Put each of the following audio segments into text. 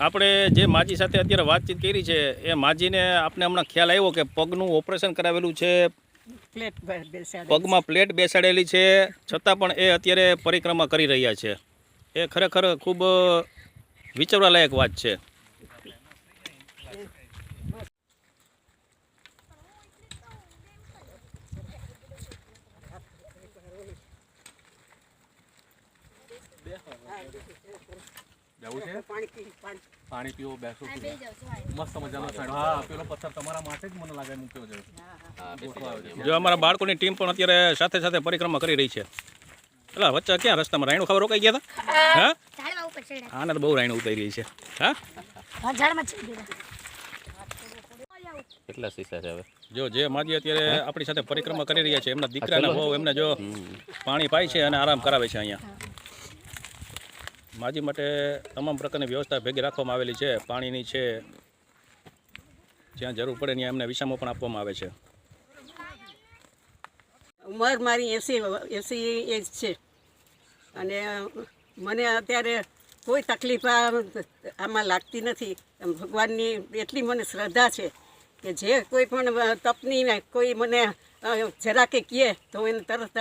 આપણે જે માજી સાથે અત્યારે વાતચીત કરી છે એ માજીને આપણે હમણાં ખ્યાલ આવ્યો કે પગનું ઓપરેશન કરાવેલું છે? પગમાં પ્લેટ બેસાડેલી છે છતાં પણ એ અત્યારે પરિક્રમા કરી રહ્યા છે. એ ખરેખર ખૂબ વિચારવા લાયક વાત છે. જવું છે? પાણી પી પાણી. પાણી પીવો બેસો મસ્ત મજાનો હા. પેલો પથ્થર તમારા માટે જ મને લાગે મૂક્યો છે. જો અમારા બાળકોની ટીમ પણ અત્યારે સાથે સાથે પરિક્રમા કરી રહી છે. એટલે વચ્ચે ક્યાં રસ્તામાં રાયણું ખબર રોકાઈ ગયા હતા? હા. ઝાડવા આને તો બહુ રાયણું ઉતારી રહી છે. હા? હા ઝાડમાં ચડી ગયા કેટલા સીસા છે હવે? જો જે માજી અત્યારે આપણી સાથે પરિક્રમા કરી રહ્યા છે એમના દીકરાના બહુ એમને જો પાણી પાય છે અને આરામ કરાવે છે અહીંયા. માજી માટે તમામ પ્રકારની વ્યવસ્થા ભેગી રાખવામાં આવેલી છે. પાણીની છે, જ્યાં જરૂર પડે ત્યાં એમને વિસામો પણ આપવામાં આવે છે. ઉંમર મારી એસી એસી એજ છે. અને મને અત્યારે કોઈ તકલીફ આમાં લાગતી નથી. ભગવાનની એટલી મને શ્રદ્ધા છે કે જે કોઈ પણ તપની કોઈ મને જરા જરાકે કહે તો એને તરત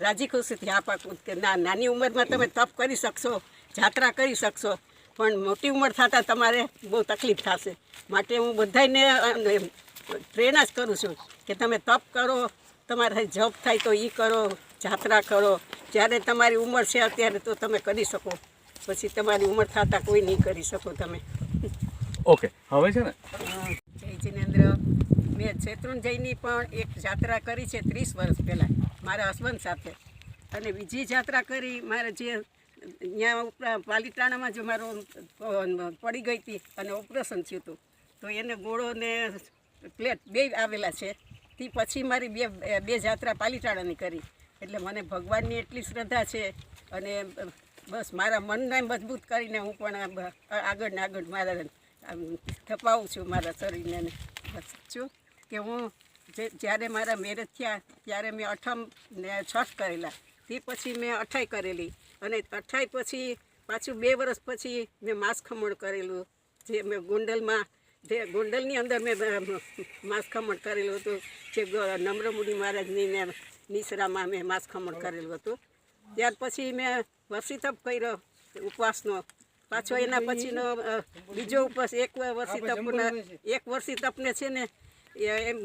રાજી ખુશીથી આ કે ના, નાની ઉંમરમાં તમે તપ કરી શકશો. જાત્રા કરી શકશો. પણ મોટી ઉંમર થતાં તમારે બહુ તકલીફ થશે. માટે હું બધાને પ્રેરણા જ કરું છું કે તમે તપ કરો તમારે જપ થાય તો એ કરો જાત્રા કરો. જ્યારે તમારી ઉંમર છે અત્યારે તો તમે કરી શકો. પછી તમારી ઉંમર થતાં કોઈ નહીં કરી શકો તમે. ઓકે હવે છે ને? જય જિનેન્દ્ર. મેં શેત્રુંજયની પણ એક જાત્રા કરી છે ત્રીસ વર્ષ પહેલાં મારા હસબન્ડ સાથે. અને બીજી જાત્રા કરી મારે જે ત્યાં પાલિતાણામાં જ મારો પડી ગઈ હતી અને ઓપરેશન થયું હતું. તો એને ગોળો ને પ્લેટ બે આવેલા છે. તે પછી મારી બે બે જાત્રા પાલિતાણાની કરી. એટલે મને ભગવાનની એટલી શ્રદ્ધા છે અને બસ મારા મનને મજબૂત કરીને હું પણ આગળ ને આગળ મારા થપાવું છું મારા શરીરને બસ. છું કે હું જે, જ્યારે મારા મેરેજ થયા, ત્યારે મેં અઠમ ને છઠ કરેલા. તે પછી મેં અઠાઈ કરેલી. અને અઠાઈ પછી પાછું બે વર્ષ પછી મેં માંસ ખમણ કરેલું. જે મેં ગોંડલમાં, જે ગોંડલની અંદર મેં માંસ ખમણ કરેલું હતું. જે નમ્રમુનિ મહારાજની મેં નિસરામાં મેં માંસ ખમણ કરેલું હતું. ત્યાર પછી મેં વર્ષી તપ કર્યો ઉપવાસનો. પાછો એના પછીનો બીજો ઉપવાસ એક વર્ષી તપના એક વર્ષી તપને છે ને એમ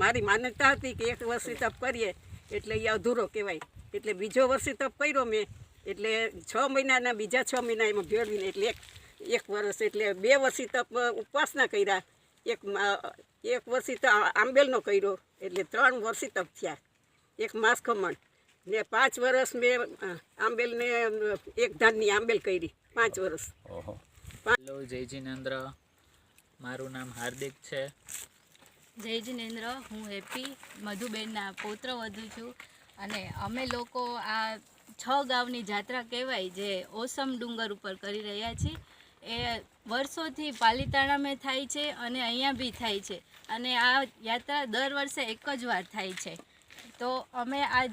મારી માન્યતા હતી કે એક વર્ષી તપ કરીએ. એટલે એ અધૂરો કહેવાય. એટલે બીજો વર્ષે તપ કર્યો મેં એટલે છ મહિનાના બીજા છ મહિના એમાં ભેળવીને એટલે એક એક વર્ષ એટલે બે વર્ષથી તપ ઉપવાસના કર્યા. એક એક વર્ષથી તો આંબેલનો કર્યો એટલે ત્રણ વર્ષથી તપ થયા. એક માસ ખમણ. ને પાંચ વર્ષ મેં આંબેલને એક ધાનની આંબેલ કરી. પાંચ વર્ષ. ઓહો. હેલો જય જીનેન્દ્ર. મારું નામ હાર્દિક છે. જય જિનેન્દ્ર, હું હેપી મધુબેનના પૌત્ર વધુ છું. અને અમે લોકો આ છ ગામની જાત્રા કહેવાય જે ઓસમ ડુંગર ઉપર કરી રહ્યા છીએ. એ વર્ષોથી પાલીતાણામાં થાય છે અને અહીંયા બી થાય છે. અને આ યાત્રા દર વર્ષે એક જ વાર થાય છે. તો અમે આ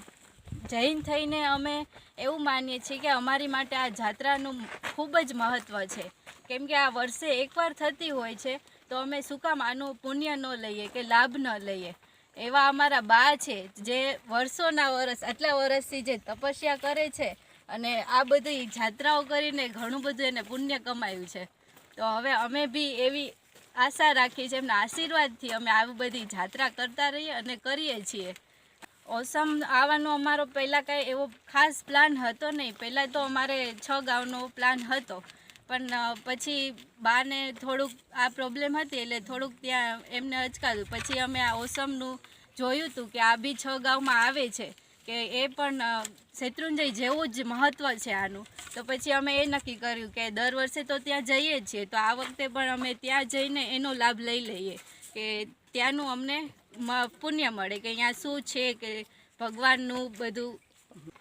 જૈન થઈને અમે એવું માનીએ છીએ કે અમારી માટે આ જાત્રાનું ખૂબ જ મહત્ત્વ છે. કેમ કે આ વર્ષે એકવાર થતી હોય છે. તો અમે શું કામ, આનું પુણ્ય ન લઈએ કે લાભ ન લઈએ. એવા અમારા બા છે, જે વર્ષોના વર્ષ, આટલા વર્ષથી જે તપસ્યા કરે છે અને આ બધી જાત્રાઓ કરીને ઘણું બધું એને પુણ્ય કમાયું છે. તો હવે અમે બી એવી આશા રાખીએ છીએ, એમના આશીર્વાદથી અમે આવી બધી જાત્રા કરતા રહીએ અને કરીએ છીએ. ઓસમ આવવાનો અમારો પહેલાં કાંઈ એવો ખાસ પ્લાન હતો નહીં. પહેલાં તો અમારે છ ગામનો પ્લાન હતો. પણ પછી બાને થોડુંક આ પ્રોબ્લેમ હતી એટલે થોડુંક ત્યાં એમને અચકાતું પછી અમે આ ઓસમનું જોયું હતું કે આ બી છ ગામમાં આવે છે, કે એ પણ શેત્રુંજય જેવું જ મહત્ત્વ છે આનું. તો પછી અમે એ નક્કી કર્યું કે દર વર્ષે તો ત્યાં જઈએ જ છીએ. તો આ વખતે પણ અમે ત્યાં જઈને એનો લાભ લઈ લઈએ કે ત્યાંનું અમને પુણ્ય મળે કે અહીંયા શું છે, કે ભગવાનનું બધું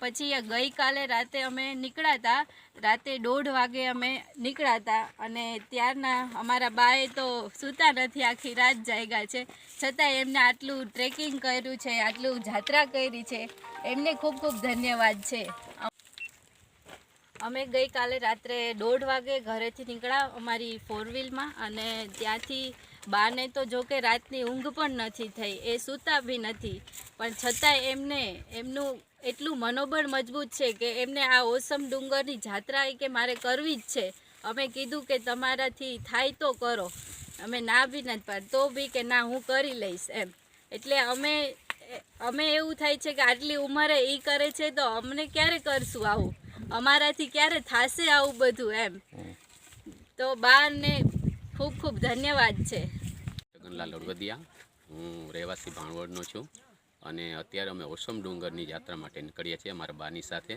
પછી ગઈકાલે રાતે અમે નીકળ્યા હતા રાતે દોઢ વાગે અમે નીકળ્યા હતા અને ત્યારના અમારા બાએ તો સૂતા નથી, આખી રાત જાગ્યા છે. છતાં એમને આટલું ટ્રેકિંગ કર્યું છે, આટલું જાત્રા કરી છે, એમને ખૂબ ખૂબ ધન્યવાદ છે. અમે ગઈકાલે રાત્રે દોઢ વાગે ઘરેથી નીકળ્યા અમારી ફોર વ્હીલમાં અને ત્યાંથી બાને તો જો કે રાતની ઊંઘ પણ નથી થઈ, એ સૂતા બી નથી. પણ છતાંય એમને, એમનું એટલું મનોબળ મજબૂત છે કે એમને આ ઓસમ ડુંગરની જાત્રા એ કે મારે કરવી જ છે. અમે કીધું કે તમારાથી થાય તો કરો. અમે ના બી નથી પાડ. તો બી કે ના, હું કરી લઈશ એમ. એટલે અમે અમે એવું થાય છે કે આટલી ઉંમરે એ કરે છે તો અમને ક્યારે કરશું આવું? અમારાથી ક્યારે થશે આવું બધું એમ? તો બાને ખૂબ ખૂબ ધન્યવાદ છે. રહેવાસી ભાણવડનો છું. અને અત્યારે અમે ઓસમ ડુંગરની યાત્રા માટે નીકળ્યા છીએ મારા બાની સાથે.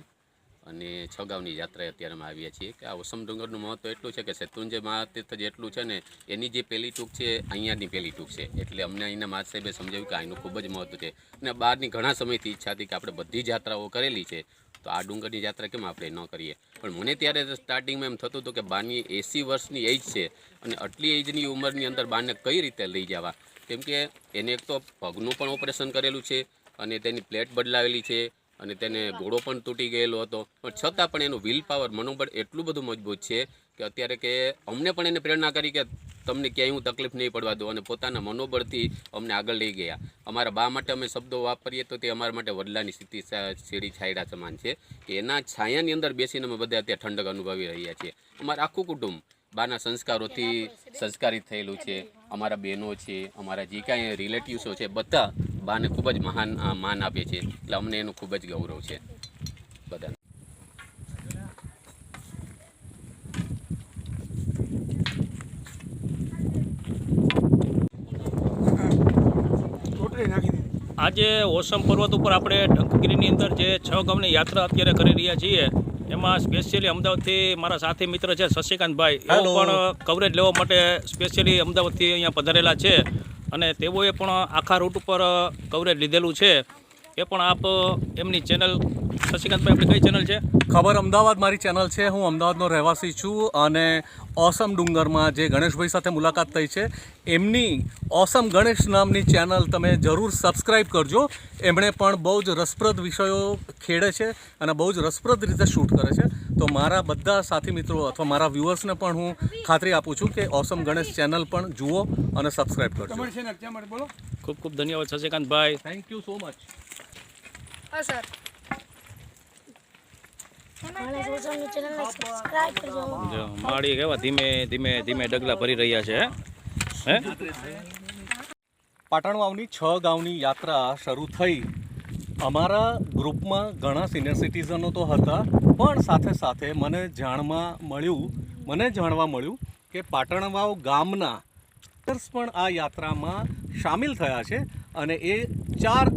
અને છગાવની યાત્રાએ અત્યારે અમે આવ્યા છીએ. કે આ ઓસમ ડુંગરનું મહત્ત્વ એટલું છે કે શેત્રુંજય મહાતીર્થ જેટલું છે ને, એની જે પહેલી ટૂંક છે, અહીંયાની પહેલી ટૂંક છે. એટલે અમને અહીંના મહારાજ સાહેબે સમજાવ્યું કે અહીંનું ખૂબ જ મહત્ત્વ છે. અને બહારની ઘણા સમયથી ઈચ્છા હતી કે આપણે બધી યાત્રાઓ કરેલી છે. તો આ ડુંગરની યાત્રા કેમ આપણે ન કરીએ? પણ મને ત્યારે સ્ટાર્ટિંગમાં એમ થતું હતું કે બાની એંસી વર્ષની એજ છે. અને આટલી એજની ઉંમરની અંદર બાને કઈ રીતે લઈ જવા? કેમ કે એને એક તો પગનું પણ ઓપરેશન કરેલું છે અને તેની પ્લેટ બદલાવેલી છે અને તેને ઘોડો પણ તૂટી ગયેલો હતો. પણ છતાં પણ એનું વિલ પાવર, મનોબળ એટલું બધું મજબૂત છે કે અત્યારે કે અમને પણ એને પ્રેરણા કરી કે તમને ક્યાંય હું તકલીફ નહીં પડવા દઉં અને પોતાના મનોબળથી અમને આગળ લઈ ગયા. અમારા બા માટે અમે શબ્દો વાપરીએ તો તે અમારા માટે વડલાની સ્થિતિ શેરી છાયડા સમાન છે કે એના છાયાની અંદર બેસીને અમે બધા અત્યારે ઠંડક અનુભવી રહ્યા છીએ. અમારું આખું કુટુંબ બાના સંસ્કારોથી સંસ્કારિત થયેલું છે. અમારા બહેનો છે અમારા જે કાંઈ રિલેટિવ્સો છે બધા બાને ખૂબ જ મહાન માન આપે છે. એટલે અમને એનું ખૂબ જ ગૌરવ છે. બધાને. આજે ઓસમ પર્વત ઉપર આપણે ડંકગીરીની અંદર જે છ ગામની યાત્રા અત્યારે કરી રહ્યા છીએ. એમાં સ્પેશિયલી અમદાવાદથી મારા સાથી મિત્ર છે શશિકાંતભાઈ એઓ પણ કવરેજ લેવા માટે સ્પેશિયલી અમદાવાદથી અહીંયા પધારેલા છે અને તેઓએ પણ આખા રૂટ ઉપર કવરેજ લીધેલું છે. એ પણ આપ એમની ચેનલ શશિકાંતભાઈ આપણી કઈ ચેનલ છે? ખબર અમદાવાદ મારી ચેનલ છે. હું અમદાવાદનો રહેવાસી છું અને ઓસમ ડુંગરમાં જે ગણેશભાઈ સાથે મુલાકાત થઈ છે એમની ઓસમ ગણેશ નામની ચેનલ તમે જરૂર સબસ્ક્રાઈબ કરજો. એમણે પણ બહુ જ રસપ્રદ વિષયો ખેડે છે અને બહુ જ રસપ્રદ રીતે શૂટ કરે છે. તો મારા બધા સાથી મિત્રો અથવા મારા વ્યૂઅર્સને પણ હું ખાતરી આપું છું કે ઓસમ ગણેશ ચેનલ પણ જુઓ અને સબસ્ક્રાઈબ કરજો. ખૂબ ખૂબ ધન્યવાદ શશિકાંતભાઈ. થેન્ક યુ સો મચ હા સર મને સોશિયલ ચેનલને સબસ્ક્રાઇબ કરજો જો કેવા ધીમે ધીમે ધીમે ડગલા ભરી રહ્યા છે, હે? પાટણ વાવની છ ગામની યાત્રા શરૂ થઈ. અમારા ગ્રુપમાં ઘણા સિનિયર સિટીઝનો તો હતા, પણ સાથે સાથે મને જાણવા મળ્યું, મને જાણવા મળ્યું કે પાટણ વાવ ગામના પણ આ યાત્રામાં સામેલ થયા છે અને એ ચાર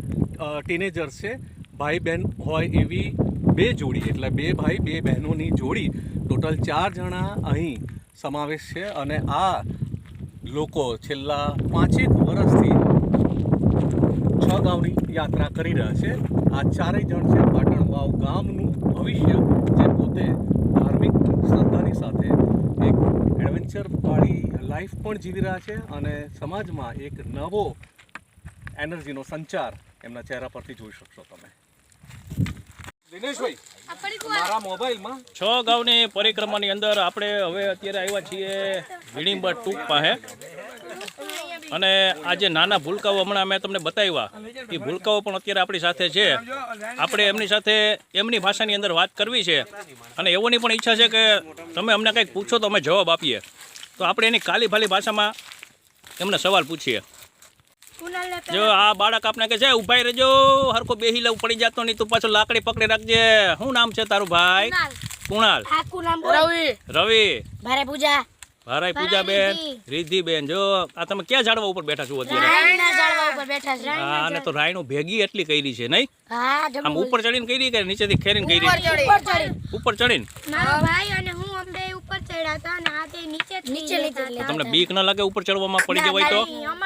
ટીનેજર્સ છે. ભાઈ બહેન હોય એવી બે જોડી, એટલે બે ભાઈ, બે બહેનોની જોડી. ટોટલ ચાર જણા અહીં સમાવેશ છે અને આ લોકો છેલ્લા પાંચેક વર્ષથી છ ગામની યાત્રા કરી રહ્યા છે. આ ચારેય જણ છે પાટણ વાવ ગામનું ભવિષ્ય, જે પોતે ધાર્મિક શ્રદ્ધાની સાથે એક એડવેન્ચરવાળી લાઈફ પણ જીવી રહ્યા છે અને સમાજમાં એક નવો એનર્જીનો સંચાર એમના ચહેરા પરથી જોઈ શકશો તમે. દિનેશભાઈ મારા મોબાઈલમાં છ ગાઉની પરિક્રમાની અંદર આપણે હવે અત્યારે આવ્યા છીએ વીણીબા ટૂંક પાસે અને આ જે નાના ભૂલકાઓ હમણાં મેં તમને બતાવ્યા એ ભૂલકાઓ પણ અત્યારે આપણી સાથે છે. આપણે એમની સાથે એમની ભાષાની અંદર વાત કરવી છે. અને એવોની પણ ઈચ્છા છે કે તમે અમને કંઈક પૂછો તો અમે જવાબ આપીએ. તો આપણે એની કાલી ભાલી ભાષામાં એમને સવાલ પૂછીએ. જો આ બાળક આપણે કે છે ઉભાઈ રહેજો હરકો બેહી લેવું પડી જતો નહીં તું પાછો લાકડી પકડી રાખજે. શું નામ છે તારું ભાઈ? કુણાલ. રવિ નામ બોલ. રવિ. ભારે પૂજા. ભારાઈ રિદ્ધિ બેન જો આ તમે ક્યાં ઝાડવા ઉપર બેઠા છો અત્યારે? રાયના ઝાડવા ઉપર બેઠા છે. હા અને તો રાયણું ભેગી એટલી કરી છે નહીં? આમ ઉપર ચડીને કરી કે નીચેથી ખેરીને કરી? ઉપર ચડી. ચડીને? મારો ભાઈ અને હું અમે ઉપર ચડ્યા હતા અને આ નીચે નીચે નીચે તમને બીક ન લાગે ઉપર ચડવામાં પડી જવાય તો? અમારે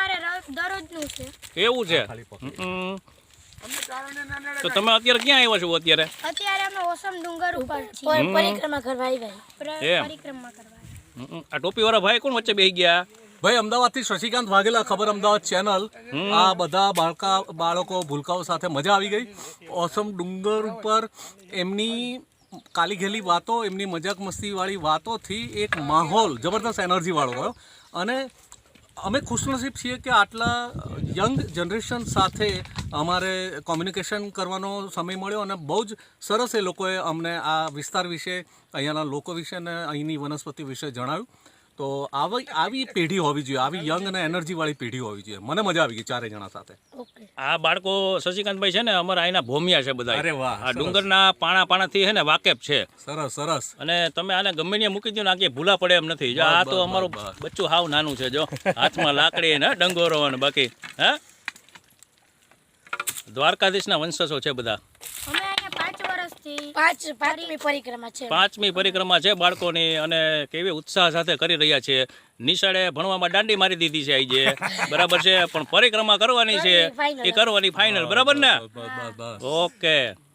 દરરોજનું છે. એવું છે? તો તમે અત્યારે ક્યાં આવ્યા છો અત્યારે? અત્યારે અમે ઓસમ ડુંગર ઉપર છીએ. પરિક્રમા કરવા આવ્યા. પરિક્રમા કરવા આ ટોપી ટોપીવાળા ભાઈ કોણ વચ્ચે બેસી ગયા? ભાઈ અમદાવાદથી શશિકાંત વાઘેલા ખબર અમદાવાદ ચેનલ આ બધા બાળકા બાળકો ભૂલકાઓ સાથે મજા આવી ગઈ. ઓસમ ડુંગર ઉપર એમની કાલીઘેલી વાતો એમની મજાક મસ્તીવાળી વાતોથી એક માહોલ જબરદસ્ત એનર્જીવાળો થયો અને અમે ખુશનસીબ છીએ કે આટલા યંગ જનરેશન સાથે અમારે કોમ્યુનિકેશન કરવાનો સમય મળ્યો અને બહુ જ સરસ એ લોકોએ અમને આ વિસ્તાર વિશે, અહીંયાના લોકો વિશે અને અહીંની વનસ્પતિ વિશે જણાવ્યું. તો આવી આવી પેઢી હોવી જોઈએ. આવી યંગ અને એનર્જીવાળી પેઢી હોવી જોઈએ. મને મજા આવી ગઈ ચારે જણા સાથે. આ બાળકો શશિકાંતભાઈ છે ને અમારા અહીંના ભોમિયા છે બધા અરે વાહ, આ ડુંગરના પાણા પાણાથી છે ને વાકેફ છે. સરસ સરસ. અને તમે આને ગમે ત્યાં મૂકી દો ને આગે ભૂલા પડે એમ નથી. જો આ તો અમારું. બચ્ચું હાવ નાનું છે જો. હાથમાં લાકડી ને ડંગોરો અને બાકી. હે? દ્વારકાધીશના વંશજો છે બધા અમે અહીંયા પાંચ વર્ષથી પાંચ પાંચમી પરિક્રમા છે. પાંચમી પરિક્રમા છે બાળકોની અને કેવી ઉત્સાહ સાથે કરી રહ્યા છે. નિશાળે ભણવામાં દાંડી મારી દીધી છે આજે બરાબર છે પણ પરિક્રમા કરવાની છે. એ કરવાની ફાઇનલ બરાબર ને? ઓકે.